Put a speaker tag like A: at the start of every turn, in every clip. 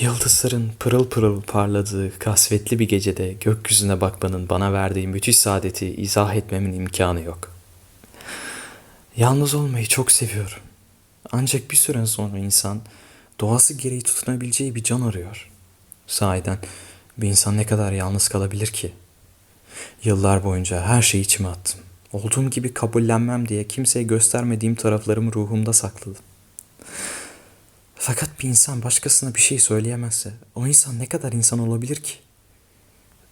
A: Yıldızların pırıl pırıl parladığı kasvetli bir gecede gökyüzüne bakmanın bana verdiği müthiş saadeti izah etmemin imkanı yok. Yalnız olmayı çok seviyorum. Ancak bir süre sonra insan doğası gereği tutunabileceği bir can arıyor. Sahiden bir insan ne kadar yalnız kalabilir ki? Yıllar boyunca her şeyi içime attım. Olduğum gibi kabullenmem diye kimseye göstermediğim taraflarımı ruhumda sakladım. Fakat bir insan başkasına bir şey söyleyemezse o insan ne kadar insan olabilir ki?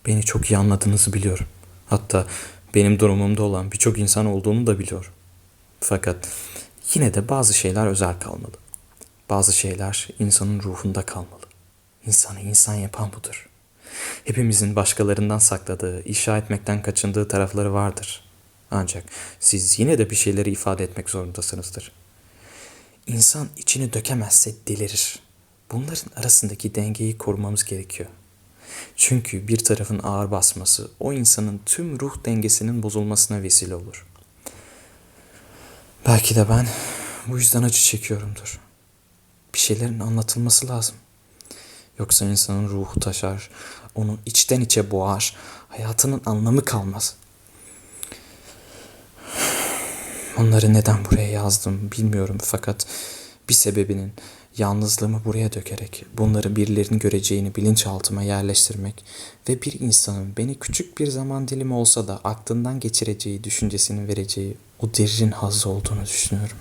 A: Beni çok iyi anladığınızı biliyorum. Hatta benim durumumda olan birçok insan olduğunu da biliyorum. Fakat yine de bazı şeyler özel kalmalı. Bazı şeyler insanın ruhunda kalmalı. İnsanı insan yapan budur. Hepimizin başkalarından sakladığı, ifşa etmekten kaçındığı tarafları vardır. Ancak siz yine de bir şeyleri ifade etmek zorundasınızdır. İnsan içini dökemezse delirir. Bunların arasındaki dengeyi korumamız gerekiyor. Çünkü bir tarafın ağır basması o insanın tüm ruh dengesinin bozulmasına vesile olur. Belki de ben bu yüzden acı çekiyorumdur. Bir şeylerin anlatılması lazım. Yoksa insanın ruhu taşar, onu içten içe boğar, hayatının anlamı kalmaz. Onları neden buraya yazdım bilmiyorum fakat bir sebebinin yalnızlığımı buraya dökerek bunları birilerinin göreceğini bilinçaltıma yerleştirmek ve bir insanın beni küçük bir zaman dilimi olsa da aklından geçireceği düşüncesini vereceği o derin haz olduğunu düşünüyorum.